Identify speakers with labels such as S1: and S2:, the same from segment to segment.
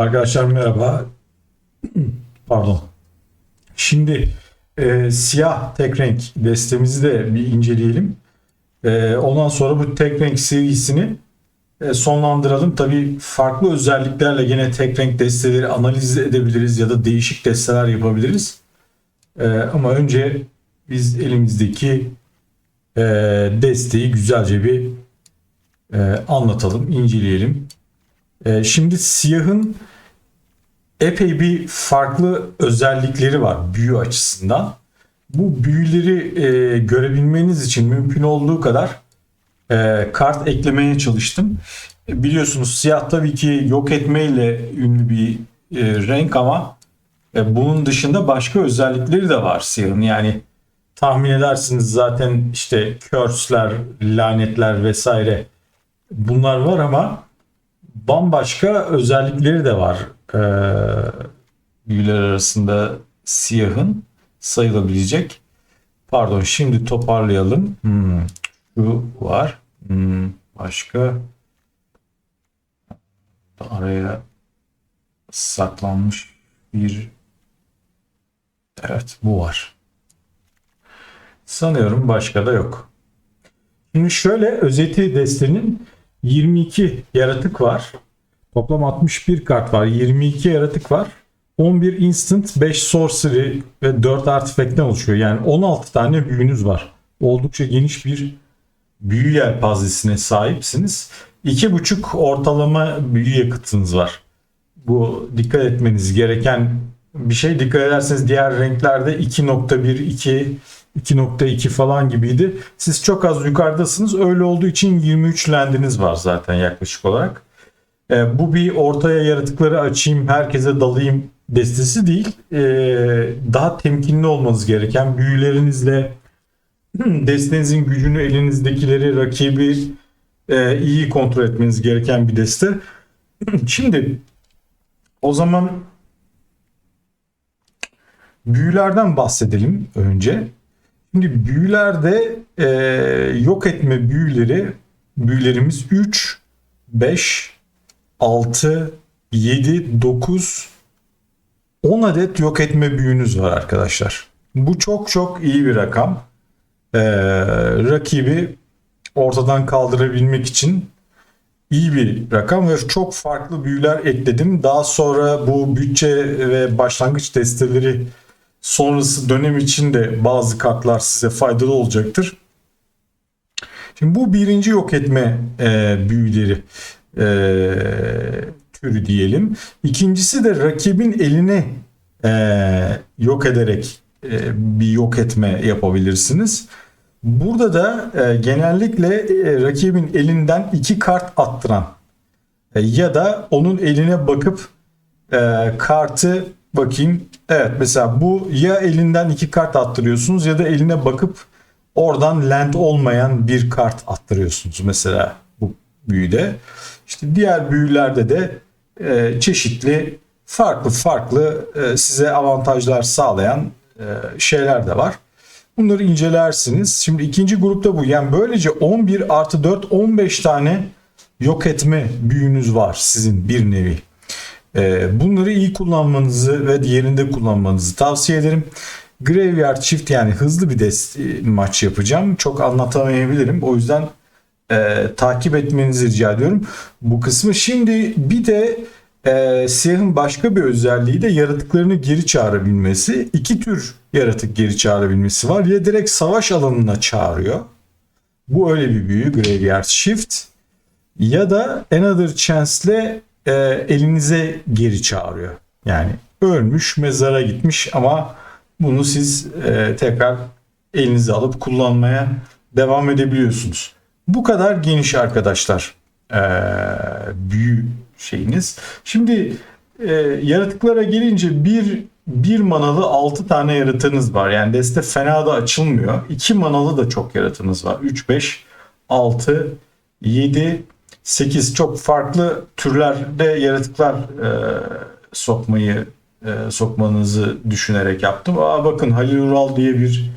S1: Arkadaşlar merhaba. Pardon. Şimdi e, siyah tek renk destemizi de bir inceleyelim. E, ondan sonra bu tek renk serisini e, sonlandıralım. Tabii farklı özelliklerle gene tek renk desteleri analiz edebiliriz ya da değişik desteler yapabiliriz. E, ama önce biz elimizdeki e, desteği güzelce bir e, anlatalım, inceleyelim. E, şimdi siyahın epey bir farklı özellikleri var büyü açısından. Bu büyüleri e, görebilmeniz için mümkün olduğu kadar e, kart eklemeye çalıştım. E, biliyorsunuz siyah tabii ki yok etmeyle ünlü bir e, renk ama e, bunun dışında başka özellikleri de var siyahın. Yani tahmin edersiniz zaten işte curse'ler, lanetler vesaire bunlar var ama bambaşka özellikleri de var. Ee, büyüler arasında siyahın sayılabilecek. Pardon şimdi toparlayalım. Hmm, şu var. Hmm, başka araya saklanmış bir evet bu var. Sanıyorum başka da yok. Şimdi şöyle özeti destenin 22 yaratık var. Toplam 61 kart var. 22 yaratık var. 11 instant, 5 sorcery ve 4 artifact'ten oluşuyor. Yani 16 tane büyünüz var. Oldukça geniş bir büyü yelpazesine sahipsiniz. 2,5 ortalama büyü yakıtınız var. Bu dikkat etmeniz gereken bir şey. Dikkat ederseniz diğer renklerde 2.1, 2, 2.2 falan gibiydi. Siz çok az yukarıdasınız. Öyle olduğu için 23 lendiniz var zaten yaklaşık olarak. E, bu bir ortaya yaratıkları açayım, herkese dalayım destesi değil. E, daha temkinli olmanız gereken büyülerinizle destenizin gücünü elinizdekileri rakibi e, iyi kontrol etmeniz gereken bir deste. Şimdi o zaman büyülerden bahsedelim önce. Şimdi büyülerde e, yok etme büyüleri büyülerimiz 3, 5, 6, 7, 9, 10 adet yok etme büyünüz var arkadaşlar. Bu çok çok iyi bir rakam. Ee, rakibi ortadan kaldırabilmek için iyi bir rakam ve çok farklı büyüler ekledim. Daha sonra bu bütçe ve başlangıç testleri sonrası dönem için de bazı kartlar size faydalı olacaktır. Şimdi bu birinci yok etme e, büyüleri e, türü diyelim. İkincisi de rakibin eline e, yok ederek e, bir yok etme yapabilirsiniz. Burada da e, genellikle e, rakibin elinden iki kart attıran e, ya da onun eline bakıp e, kartı bakayım. Evet mesela bu ya elinden iki kart attırıyorsunuz ya da eline bakıp oradan land olmayan bir kart attırıyorsunuz mesela bu büyüde. İşte diğer büyülerde de e, çeşitli farklı farklı e, size avantajlar sağlayan e, şeyler de var. Bunları incelersiniz. Şimdi ikinci grupta bu. Yani böylece 11 artı 4 15 tane yok etme büyünüz var sizin bir nevi. E, bunları iyi kullanmanızı ve yerinde kullanmanızı tavsiye ederim. Graveyard Shift yani hızlı bir dest maç yapacağım. Çok anlatamayabilirim. O yüzden e, takip etmenizi rica ediyorum bu kısmı. Şimdi bir de e, siyahın başka bir özelliği de yaratıklarını geri çağırabilmesi. İki tür yaratık geri çağırabilmesi var. Ya direkt savaş alanına çağırıyor. Bu öyle bir büyü Graveyard Shift. Ya da Another Chance'le e, elinize geri çağırıyor. Yani ölmüş mezara gitmiş ama bunu siz e, tekrar elinize alıp kullanmaya devam edebiliyorsunuz. Bu kadar geniş arkadaşlar e, büyü şeyiniz. Şimdi e, yaratıklara gelince bir bir manalı 6 tane yaratığınız var. Yani deste fena da açılmıyor. 2 manalı da çok yaratığınız var. 3, 5, 6, 7, 8 çok farklı türlerde yaratıklar e, sokmayı e, sokmanızı düşünerek yaptım. Aa, bakın Halil Ural diye bir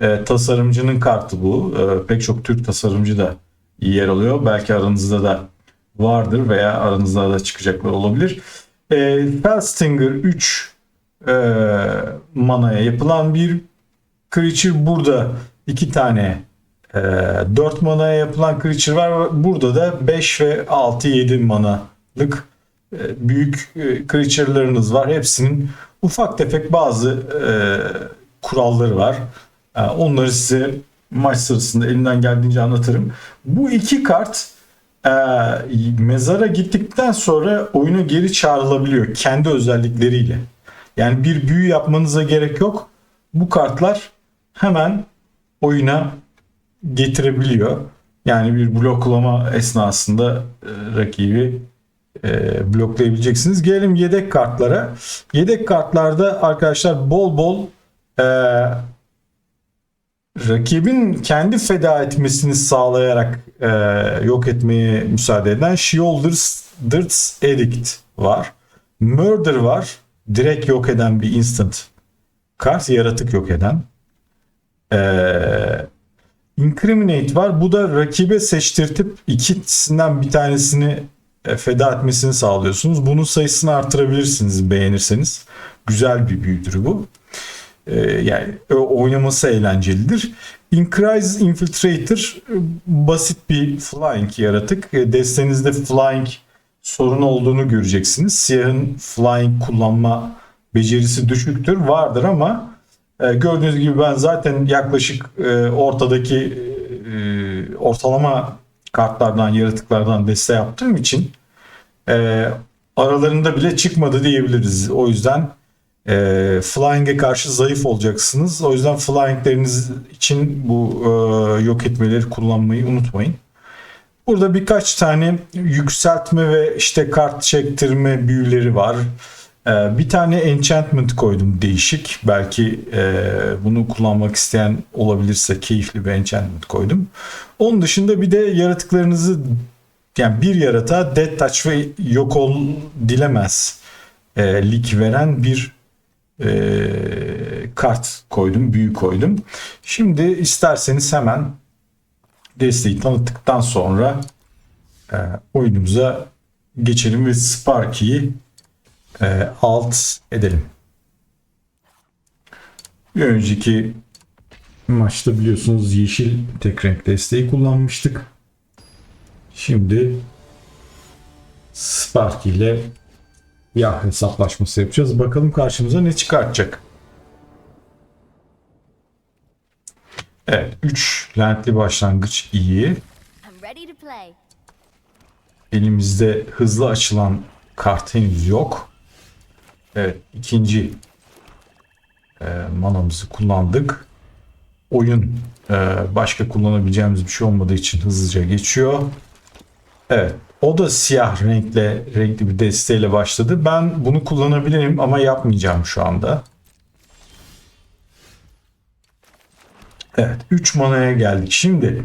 S1: e, tasarımcının kartı bu. E, pek çok Türk tasarımcı da yer alıyor. Belki aranızda da vardır veya aranızda da çıkacaklar olabilir. e, Fellstinger 3 e, manaya yapılan bir creature. Burada iki tane 4 manaya yapılan creature var. Burada da 5 ve 6 7 manalık e, büyük e, creature'larınız var. Hepsinin ufak tefek bazı e, kuralları var. E, onları size maç sırasında elimden geldiğince anlatırım. Bu iki kart e, mezara gittikten sonra oyuna geri çağrılabiliyor kendi özellikleriyle. Yani bir büyü yapmanıza gerek yok. Bu kartlar hemen oyuna getirebiliyor. Yani bir bloklama esnasında e, rakibi e, bloklayabileceksiniz. Gelelim yedek kartlara. Yedek kartlarda arkadaşlar bol bol e, rakibin kendi feda etmesini sağlayarak yok etmeye müsaade eden Sheolders Dirt's Edict var. Murder var. Direkt yok eden bir instant kart. Yaratık yok eden. Ee, Incriminate var. Bu da rakibe seçtirtip ikisinden bir tanesini e, feda etmesini sağlıyorsunuz. Bunun sayısını artırabilirsiniz beğenirseniz. Güzel bir büyüdür bu. Ee, yani e, oynaması eğlencelidir. Increase Infiltrator e, basit bir flying yaratık. E, Destenizde flying sorun olduğunu göreceksiniz. Siyahın flying kullanma becerisi düşüktür. Vardır ama e, gördüğünüz gibi ben zaten yaklaşık e, ortadaki e, ortalama kartlardan, yaratıklardan deste yaptığım için e, aralarında bile çıkmadı diyebiliriz. O yüzden e, Flying'e karşı zayıf olacaksınız. O yüzden Flying'leriniz için bu e, yok etmeleri kullanmayı unutmayın. Burada birkaç tane yükseltme ve işte kart çektirme büyüleri var. Ee, bir tane enchantment koydum değişik. Belki e, bunu kullanmak isteyen olabilirse keyifli bir enchantment koydum. Onun dışında bir de yaratıklarınızı yani bir yaratığa death touch ve yok ol dilemez e, lik veren bir e, kart koydum, büyü koydum. Şimdi isterseniz hemen desteği tanıttıktan sonra oyunumuza geçelim ve Sparky'yi e, alt edelim. Bir önceki maçta biliyorsunuz yeşil tek renk desteği kullanmıştık. Şimdi Sparky ile yağ hesaplaşması yapacağız. Bakalım karşımıza ne çıkartacak. Evet 3 lentli başlangıç iyi. Elimizde hızlı açılan kart henüz yok. Evet ikinci e, manamızı kullandık. Oyun e, başka kullanabileceğimiz bir şey olmadığı için hızlıca geçiyor. Evet o da siyah renkle renkli bir desteğiyle başladı. Ben bunu kullanabilirim ama yapmayacağım şu anda. Evet 3 manaya geldik. Şimdi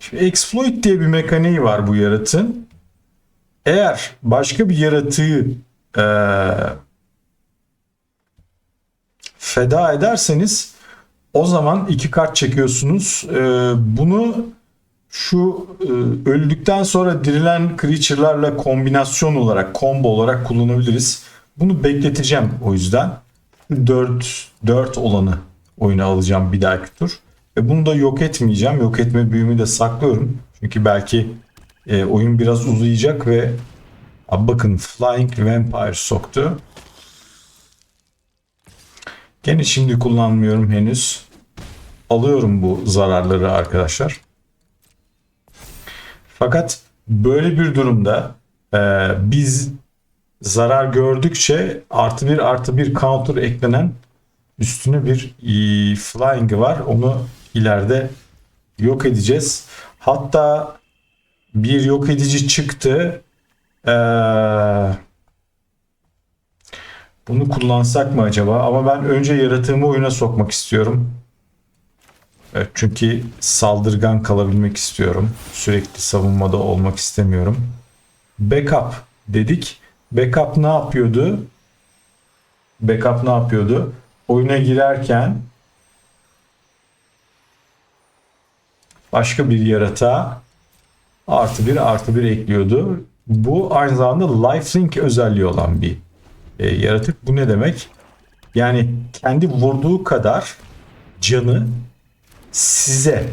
S1: Şimdi exploit diye bir mekaniği var bu yaratığın. Eğer başka bir yaratığı e, feda ederseniz o zaman iki kart çekiyorsunuz. E, bunu şu e, öldükten sonra dirilen creature'larla kombinasyon olarak, combo olarak kullanabiliriz. Bunu bekleteceğim o yüzden. 4 4 olanı oyuna alacağım bir dahaki tur. Ve bunu da yok etmeyeceğim. Yok etme büyümü de saklıyorum. Çünkü belki e, oyun biraz uzayacak ve Abi bakın Flying Vampire soktu. Gene şimdi kullanmıyorum henüz. Alıyorum bu zararları arkadaşlar. Fakat böyle bir durumda e, biz zarar gördükçe artı bir artı bir counter eklenen üstüne bir e, flying var. Onu ileride yok edeceğiz. Hatta bir yok edici çıktı. Ee, bunu kullansak mı acaba? Ama ben önce yaratığımı oyuna sokmak istiyorum. Evet, çünkü saldırgan kalabilmek istiyorum. Sürekli savunmada olmak istemiyorum. Backup dedik. Backup ne yapıyordu? Backup ne yapıyordu? Oyuna girerken başka bir yaratığa artı bir artı bir ekliyordu. Bu aynı zamanda lifelink özelliği olan bir e, yaratık. Bu ne demek? Yani kendi vurduğu kadar canı size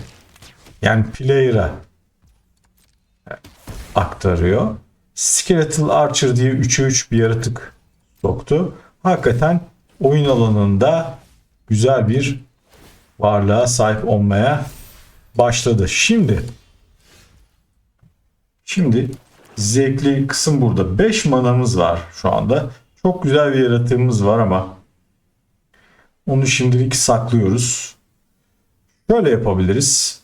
S1: yani player'a e, aktarıyor. Skeletal Archer diye 3'e 3 bir yaratık soktu. Hakikaten oyun alanında güzel bir varlığa sahip olmaya başladı. Şimdi şimdi zevkli kısım burada. 5 manamız var şu anda. Çok güzel bir yaratığımız var ama onu şimdilik saklıyoruz. Şöyle yapabiliriz.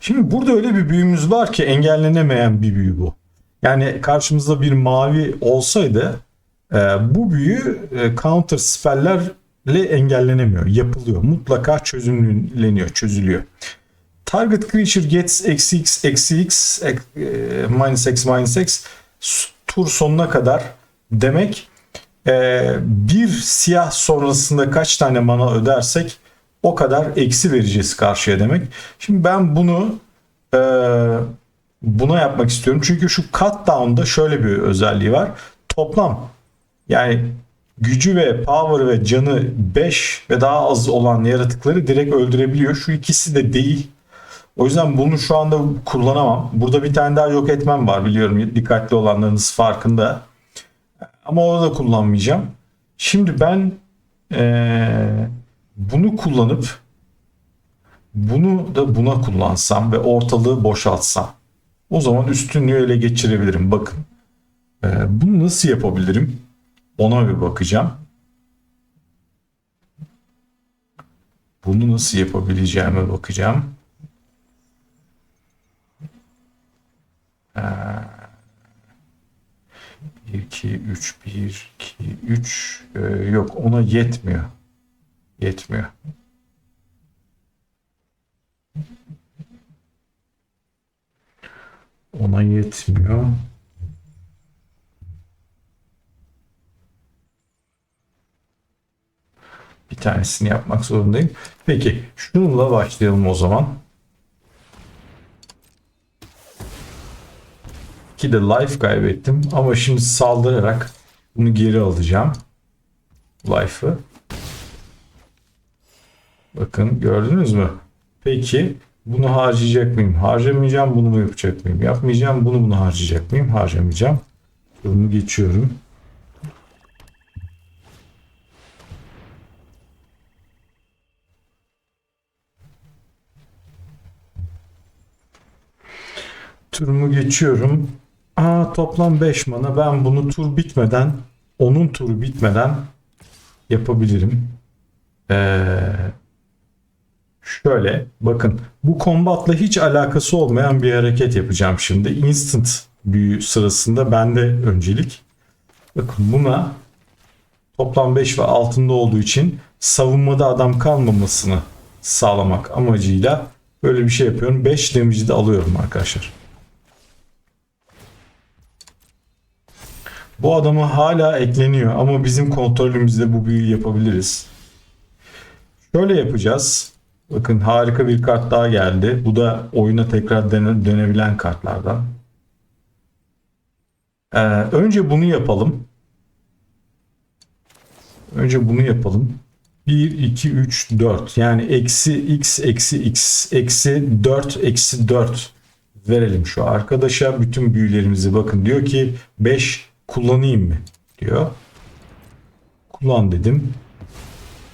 S1: Şimdi burada öyle bir büyümüz var ki engellenemeyen bir büyü bu. Yani karşımızda bir mavi olsaydı bu büyü e, counter spell'lerle engellenemiyor. Yapılıyor. Mutlaka çözümleniyor, çözülüyor. Target creature gets eksi x eksi x e, minus x minus x tur sonuna kadar demek e, bir siyah sonrasında kaç tane mana ödersek o kadar eksi vereceğiz karşıya demek. Şimdi ben bunu e, buna yapmak istiyorum. Çünkü şu cut down'da şöyle bir özelliği var. Toplam yani gücü ve power ve canı 5 ve daha az olan yaratıkları direkt öldürebiliyor. Şu ikisi de değil. O yüzden bunu şu anda kullanamam. Burada bir tane daha yok etmem var biliyorum. Dikkatli olanlarınız farkında. Ama onu da kullanmayacağım. Şimdi ben eee, bunu kullanıp bunu da buna kullansam ve ortalığı boşaltsam o zaman üstünlüğü ele geçirebilirim. Bakın Eee, bunu nasıl yapabilirim ona bir bakacağım. Bunu nasıl yapabileceğime bakacağım. 1, 2, 3, 1, 2, 3 Ee, yok ona yetmiyor. Yetmiyor. Ona yetmiyor. Bir tanesini yapmak zorundayım. Peki şununla başlayalım o zaman. Ki de life kaybettim ama şimdi saldırarak bunu geri alacağım. Life'ı. Bakın gördünüz mü? Peki bunu harcayacak mıyım? Harcamayacağım bunu mu yapacak mıyım? Yapmayacağım bunu bunu harcayacak mıyım? Harcamayacağım. Bunu geçiyorum. Turumu geçiyorum. Aa toplam 5 mana. Ben bunu tur bitmeden, onun turu bitmeden yapabilirim. Ee, şöyle bakın bu kombatla hiç alakası olmayan bir hareket yapacağım şimdi. Instant büyü sırasında bende öncelik. Bakın buna toplam 5 ve altında olduğu için savunmada adam kalmamasını sağlamak amacıyla böyle bir şey yapıyorum. 5 damage'i de alıyorum arkadaşlar. Bu adama hala ekleniyor ama bizim kontrolümüzde bu büyüyü yapabiliriz. Şöyle yapacağız. Bakın harika bir kart daha geldi. Bu da oyuna tekrar döne- dönebilen kartlardan. Ee, önce bunu yapalım. Önce bunu yapalım. 1, 2, 3, 4. Yani eksi x, eksi x, eksi 4, eksi 4 verelim şu arkadaşa. Bütün büyülerimizi bakın diyor ki 5 kullanayım mı diyor. Kullan dedim.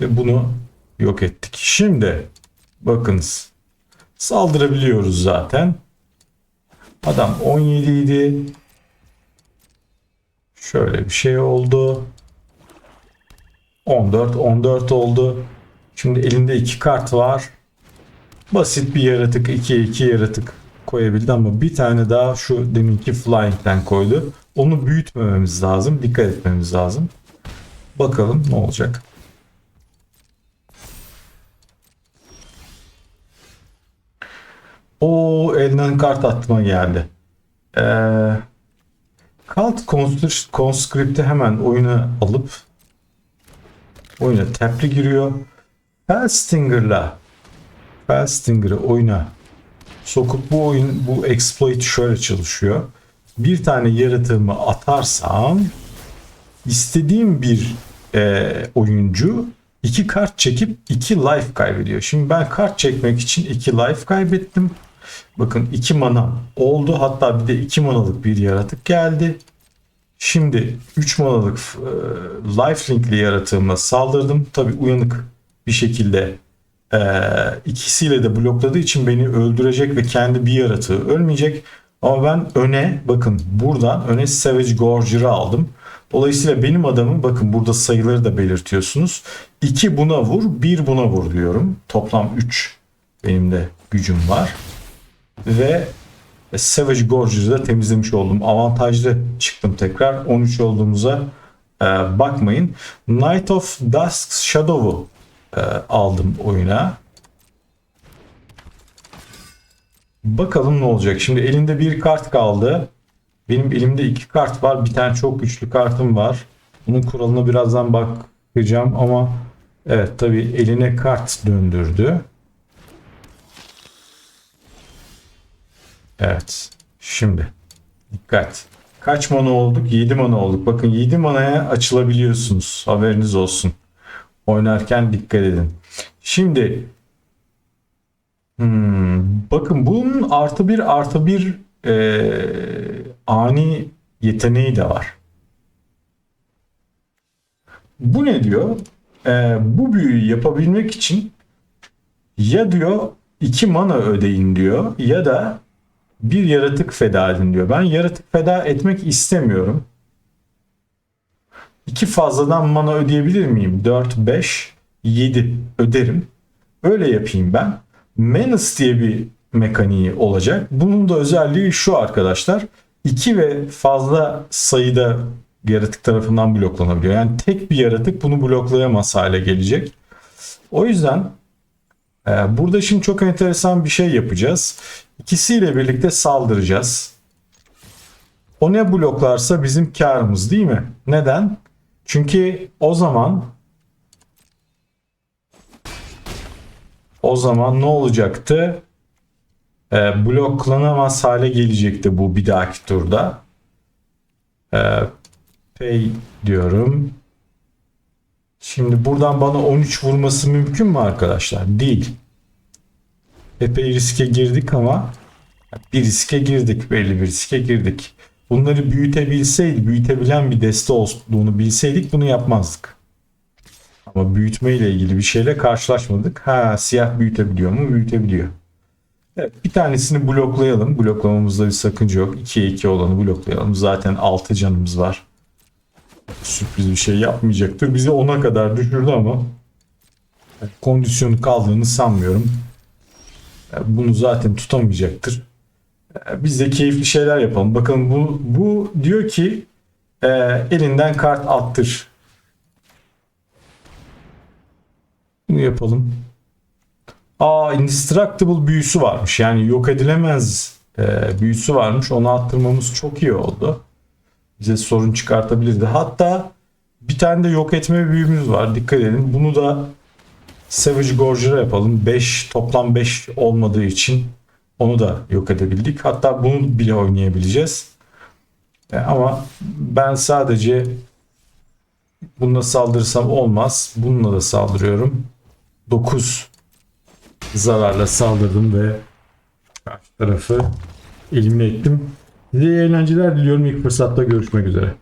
S1: Ve bunu yok ettik. Şimdi bakınız saldırabiliyoruz zaten. Adam 17 idi. Şöyle bir şey oldu. 14 14 oldu. Şimdi elinde iki kart var. Basit bir yaratık 2 2 yaratık koyabildi ama bir tane daha şu deminki flying'den koydu. Onu büyütmememiz lazım. Dikkat etmemiz lazım. Bakalım ne olacak. O elden kart atma geldi. Ee, Kalt Conscript'i hemen oyuna alıp oyuna tapli giriyor. Felstinger'la Felstinger'ı oyuna sokup bu oyun bu exploit şöyle çalışıyor. Bir tane yaratığımı atarsam istediğim bir e, oyuncu iki kart çekip iki life kaybediyor. Şimdi ben kart çekmek için iki life kaybettim. Bakın iki mana oldu. Hatta bir de iki manalık bir yaratık geldi. Şimdi 3 manalık e, lifelinkli yaratığıma saldırdım. Tabi uyanık bir şekilde e, ikisiyle de blokladığı için beni öldürecek ve kendi bir yaratığı ölmeyecek. Ama ben öne bakın buradan öne Savage Gorger'ı aldım. Dolayısıyla benim adamım bakın burada sayıları da belirtiyorsunuz. 2 buna vur, 1 buna vur diyorum. Toplam 3 benim de gücüm var. Ve Savage Gorge'ı da temizlemiş oldum. Avantajlı çıktım tekrar. 13 olduğumuza e, bakmayın. Night of Dusk Shadow'u e, aldım oyuna. Bakalım ne olacak. Şimdi elinde bir kart kaldı. Benim elimde iki kart var. Bir tane çok güçlü kartım var. Bunun kuralına birazdan bakacağım ama evet tabi eline kart döndürdü. Evet. Şimdi dikkat. Kaç mana olduk? 7 mana olduk. Bakın 7 manaya açılabiliyorsunuz. Haberiniz olsun. Oynarken dikkat edin. Şimdi hmm, bakın bunun artı bir artı bir eee, ani yeteneği de var. Bu ne diyor? Eee, bu büyüyü yapabilmek için ya diyor 2 mana ödeyin diyor ya da bir yaratık feda edin diyor. Ben yaratık feda etmek istemiyorum. İki fazladan mana ödeyebilir miyim? 4, 5, 7 öderim. Öyle yapayım ben. Menace diye bir mekaniği olacak. Bunun da özelliği şu arkadaşlar. 2 ve fazla sayıda yaratık tarafından bloklanabiliyor. Yani tek bir yaratık bunu bloklayamaz hale gelecek. O yüzden ee, Burada şimdi çok enteresan bir şey yapacağız. İkisiyle birlikte saldıracağız. O ne bloklarsa bizim karımız değil mi? Neden? Çünkü o zaman o zaman ne olacaktı? Ee, bloklanamaz hale gelecekti bu bir dahaki turda. Ee, pay diyorum. Şimdi buradan bana 13 vurması mümkün mü arkadaşlar? Değil. Epey riske girdik ama bir riske girdik. Belli bir riske girdik. Bunları büyütebilseydik, büyütebilen bir deste olduğunu bilseydik bunu yapmazdık. Ama büyütme ile ilgili bir şeyle karşılaşmadık. Ha siyah büyütebiliyor mu? Büyütebiliyor. Evet bir tanesini bloklayalım. Bloklamamızda bir sakınca yok. 2'ye 2 olanı bloklayalım. Zaten 6 canımız var sürpriz bir şey yapmayacaktır. Bizi 10'a kadar düşürdü ama kondisyonu kaldığını sanmıyorum. Bunu zaten tutamayacaktır. Biz de keyifli şeyler yapalım. Bakın bu, bu diyor ki e, elinden kart attır. Bunu yapalım. Aa indestructible büyüsü varmış. Yani yok edilemez e, büyüsü varmış. Onu attırmamız çok iyi oldu bize sorun çıkartabilirdi. Hatta bir tane de yok etme büyümüz var. Dikkat edin. Bunu da Savage Gorger'a yapalım. 5 toplam 5 olmadığı için onu da yok edebildik. Hatta bunu bile oynayabileceğiz. E, ama ben sadece bununla saldırırsam olmaz. Bununla da saldırıyorum. 9 zararla saldırdım ve karşı tarafı elimine ettim. Size iyi eğlenceler diliyorum. İlk fırsatta görüşmek üzere.